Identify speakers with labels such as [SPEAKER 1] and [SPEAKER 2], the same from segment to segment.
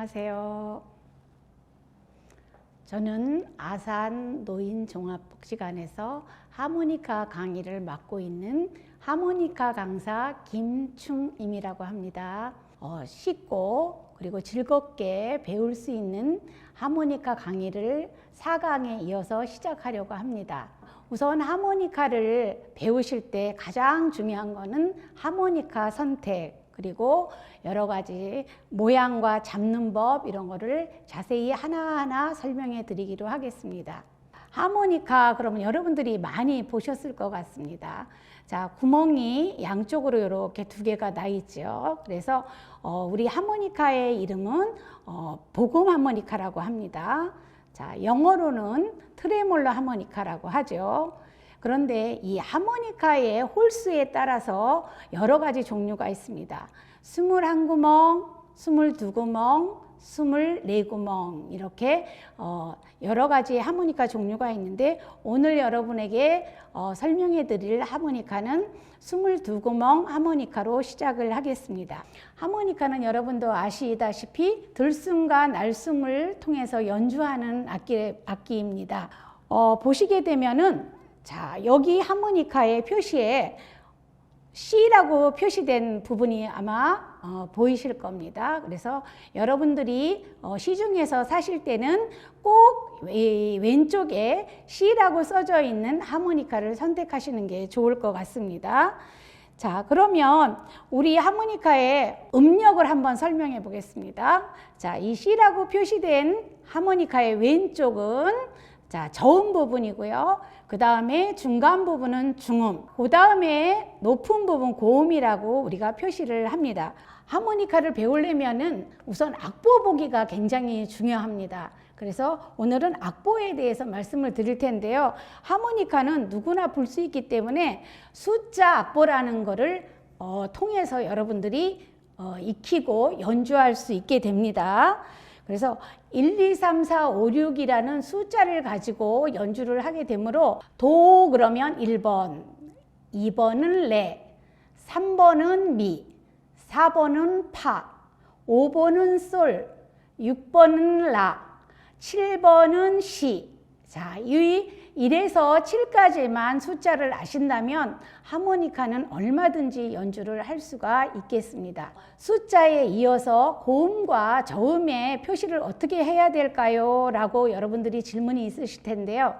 [SPEAKER 1] 안녕하세요. 저는 아산 노인종합복지관에서 하모니카 강의를 맡고 있는 하모니카 강사 김충임이라고 합니다. 어, 쉽고 그리고 즐겁게 배울 수 있는 하모니카 강의를 4강에 이어서 시작하려고 합니다. 우선 하모니카를 배우실 때 가장 중요한 것은 하모니카 선택, 그리고 여러 가지 모양과 잡는 법 이런 거를 자세히 하나하나 설명해 드리기로 하겠습니다. 하모니카 그러면 여러분들이 많이 보셨을 것 같습니다. 자, 구멍이 양쪽으로 이렇게 두 개가 나 있죠. 그래서 어, 우리 하모니카의 이름은 어, 복음 하모니카라고 합니다. 자, 영어로는 트레몰로 하모니카라고 하죠. 그런데 이 하모니카의 홀수에 따라서 여러 가지 종류가 있습니다. 21구멍, 22구멍, 24구멍 이렇게 어 여러 가지 하모니카 종류가 있는데 오늘 여러분에게 어 설명해 드릴 하모니카는 22구멍 하모니카로 시작을 하겠습니다. 하모니카는 여러분도 아시다시피 들숨과 날숨을 통해서 연주하는 악기, 악기입니다. 어 보시게 되면은 자 여기 하모니카의 표시에 C라고 표시된 부분이 아마 어, 보이실 겁니다. 그래서 여러분들이 어, 시중에서 사실 때는 꼭 왼쪽에 C라고 써져 있는 하모니카를 선택하시는 게 좋을 것 같습니다. 자, 그러면 우리 하모니카의 음력을 한번 설명해 보겠습니다. 자, 이 C라고 표시된 하모니카의 왼쪽은 자, 저음 부분이고요. 그 다음에 중간 부분은 중음, 그 다음에 높은 부분 고음이라고 우리가 표시를 합니다. 하모니카를 배우려면은 우선 악보 보기가 굉장히 중요합니다. 그래서 오늘은 악보에 대해서 말씀을 드릴 텐데요. 하모니카는 누구나 불 수 있기 때문에 숫자 악보라는 거를 어, 통해서 여러분들이 어, 익히고 연주할 수 있게 됩니다. 그래서 1, 2, 3, 4, 5, 6이라는 숫자를 가지고 연주를 하게 되므로 도 그러면 1번, 2번은 레, 3번은 미, 4번은 파, 5번은 솔, 6번은 라, 7번은 시. 자, 이 1에서 7까지만 숫자를 아신다면 하모니카는 얼마든지 연주를 할 수가 있겠습니다. 숫자에 이어서 고음과 저음의 표시를 어떻게 해야 될까요? 라고 여러분들이 질문이 있으실 텐데요.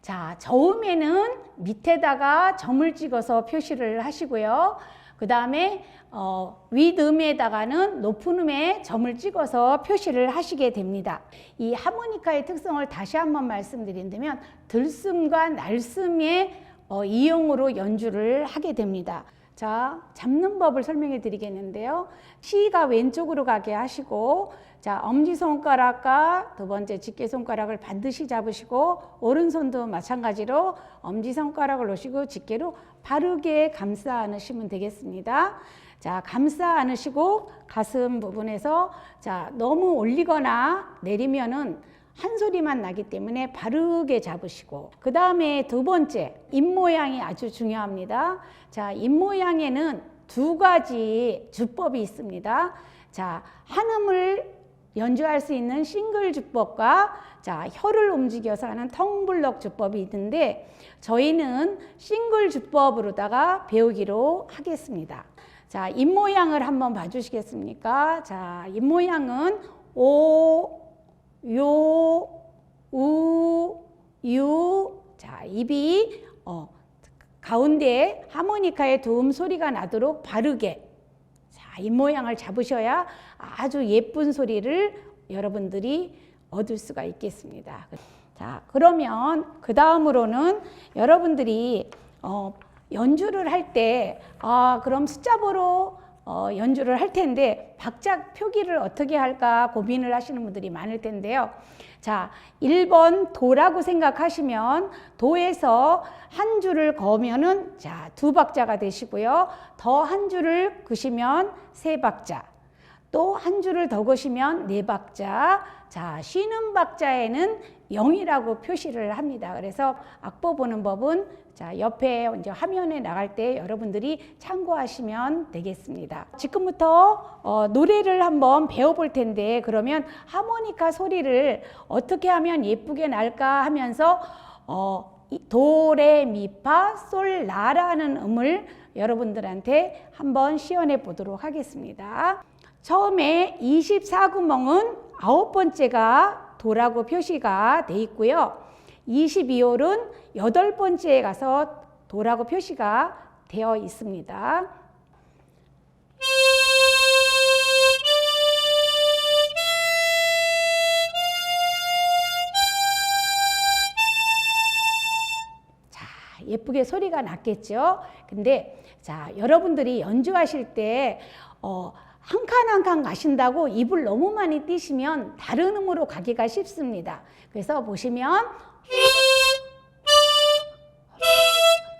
[SPEAKER 1] 자, 저음에는 밑에다가 점을 찍어서 표시를 하시고요. 그 다음에 어, 윗음에다가는 높은 음에 점을 찍어서 표시를 하시게 됩니다. 이 하모니카의 특성을 다시 한번 말씀드린다면 들숨과 날숨의 어, 이용으로 연주를 하게 됩니다. 자, 잡는 법을 설명해 드리겠는데요. 시가 왼쪽으로 가게 하시고, 자, 엄지손가락과 두 번째 집게손가락을 반드시 잡으시고, 오른손도 마찬가지로 엄지손가락을 놓으시고, 집게로 바르게 감싸 안으시면 되겠습니다. 자, 감싸 안으시고, 가슴 부분에서, 자, 너무 올리거나 내리면은 한 소리만 나기 때문에 바르게 잡으시고 그 다음에 두 번째 입 모양이 아주 중요합니다. 자, 입 모양에는 두 가지 주법이 있습니다. 자, 한음을 연주할 수 있는 싱글 주법과 자, 혀를 움직여서 하는 텅블럭 주법이 있는데 저희는 싱글 주법으로다가 배우기로 하겠습니다. 자, 입 모양을 한번 봐주시겠습니까? 자, 입 모양은 오, 요, 우, 유. 자, 입이 어, 가운데 하모니카의 도움 소리가 나도록 바르게 자, 입 모양을 잡으셔야 아주 예쁜 소리를 여러분들이 얻을 수가 있겠습니다. 자, 그러면 그 다음으로는 여러분들이 어, 연주를 할 때, 아, 그럼 숫자보로 어, 연주를 할 텐데 박자 표기를 어떻게 할까 고민을 하시는 분들이 많을 텐데요. 자, 1번 도라고 생각하시면 도에서 한 줄을 거면은 자, 두 박자가 되시고요. 더 한 줄을 그시면 세 박자. 또 한 줄을 더 그시면 네 박자. 자, 쉬는 박자에는 0이라고 표시를 합니다. 그래서 악보 보는 법은 자, 옆에 이제 화면에 나갈 때 여러분들이 참고하시면 되겠습니다. 지금부터 어, 노래를 한번 배워볼 텐데 그러면 하모니카 소리를 어떻게 하면 예쁘게 날까 하면서 어, 도레미파 솔라라는 음을 여러분들한테 한번 시연해 보도록 하겠습니다. 처음에 24구멍은 아홉 번째가 도라고 표시가 돼 있고요. 22홀은 여덟 번째에 가서 도라고 표시가 되어 있습니다. 자, 예쁘게 소리가 났겠죠? 근데 자, 여러분들이 연주하실 때 어, 한 칸 한 칸 가신다고 입을 너무 많이 띄시면 다른 음으로 가기가 쉽습니다. 그래서 보시면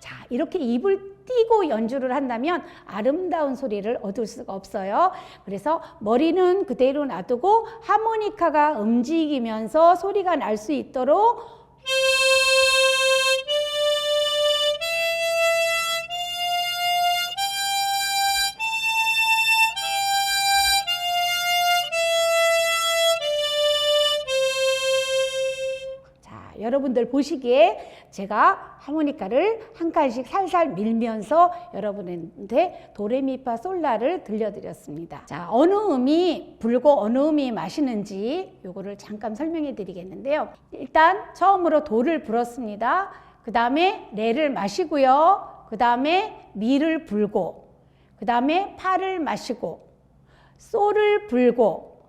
[SPEAKER 1] 자, 이렇게 입을 띄고 연주를 한다면 아름다운 소리를 얻을 수가 없어요. 그래서 머리는 그대로 놔두고 하모니카가 움직이면서 소리가 날 수 있도록 여러분들 보시기에 제가 하모니카를 한 칸씩 살살 밀면서 여러분한테 도레미파 솔라를 들려드렸습니다. 자, 어느 음이 불고 어느 음이 마시는지 요거를 잠깐 설명해 드리겠는데요. 일단 처음으로 도를 불었습니다. 그 다음에 레를 마시고요. 그 다음에 미를 불고, 그 다음에 파를 마시고, 솔을 불고,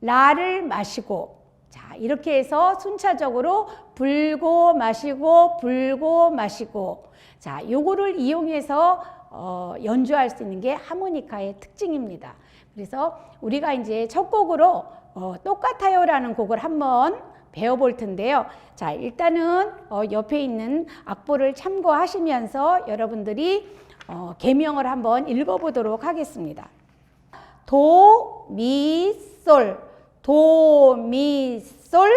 [SPEAKER 1] 라를 마시고, 자, 이렇게 해서 순차적으로 불고 마시고 불고 마시고 자, 요거를 이용해서 어, 연주할 수 있는 게 하모니카의 특징입니다. 그래서 우리가 이제 첫 곡으로 어, 똑같아요라는 곡을 한번 배워볼 텐데요. 자, 일단은 어, 옆에 있는 악보를 참고하시면서 여러분들이 어, 개명을 한번 읽어보도록 하겠습니다. 도, 미, 솔, 도, 미, 솔,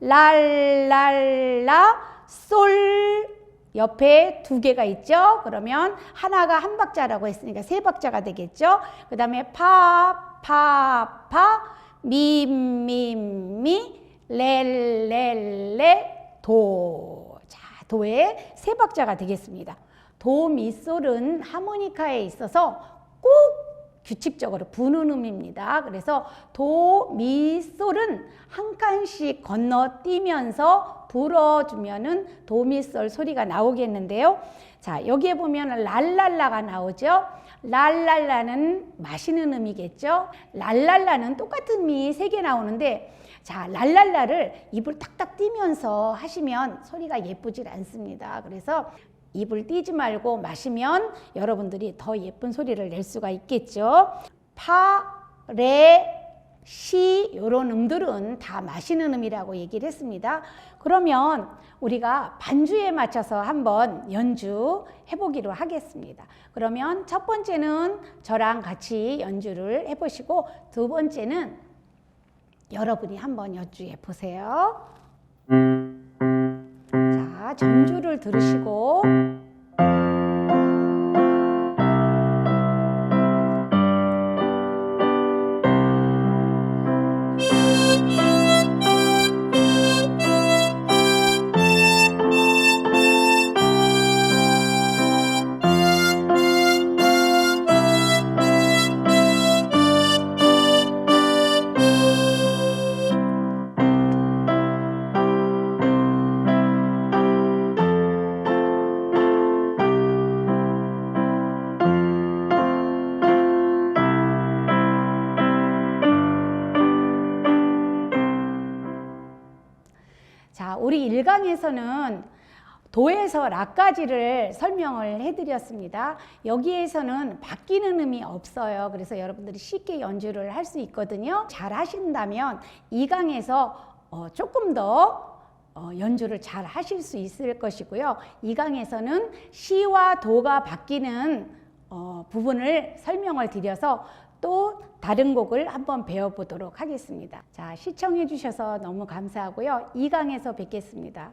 [SPEAKER 1] 랄 랄 라, 솔 옆에 두 개가 있죠. 그러면 하나가 한 박자라고 했으니까 세 박자가 되겠죠. 그 다음에 파, 파, 파, 미, 미, 미, 레, 레, 레, 도. 자, 도의 세 박자가 되겠습니다. 도, 미, 솔은 하모니카에 있어서 꼭 규칙적으로 부는 음입니다. 그래서 도, 미, 솔은 한 칸씩 건너뛰면서 불어주면은 도, 미, 솔 소리가 나오겠는데요. 자, 여기에 보면 랄랄라가 나오죠. 랄랄라는 마시는 음이겠죠. 랄랄라는 똑같은 음이 세 개 나오는데 자, 랄랄라를 입을 탁탁 띄면서 하시면 소리가 예쁘질 않습니다. 그래서 입을 띄지 말고 마시면 여러분들이 더 예쁜 소리를 낼 수가 있겠죠. 파, 레, 시 이런 음들은 다 마시는 음이라고 얘기를 했습니다. 그러면 우리가 반주에 맞춰서 한번 연주해 보기로 하겠습니다. 그러면 첫 번째는 저랑 같이 연주를 해 보시고 두 번째는 여러분이 한번 연주해 보세요. 자, 전주를 들으시고 자, 우리 일강에서는 도에서 라까지를 설명을 해드렸습니다. 여기에서는 바뀌는 음이 없어요. 그래서 여러분들이 쉽게 연주를 할 수 있거든요. 잘 하신다면 이 강에서 어, 조금 더 어, 연주를 잘 하실 수 있을 것이고요. 이 강에서는 시와 도가 바뀌는 어, 부분을 설명을 드려서 또 다른 곡을 한번 배워보도록 하겠습니다. 자, 시청해 주셔서 너무 감사하고요. 2강에서 뵙겠습니다.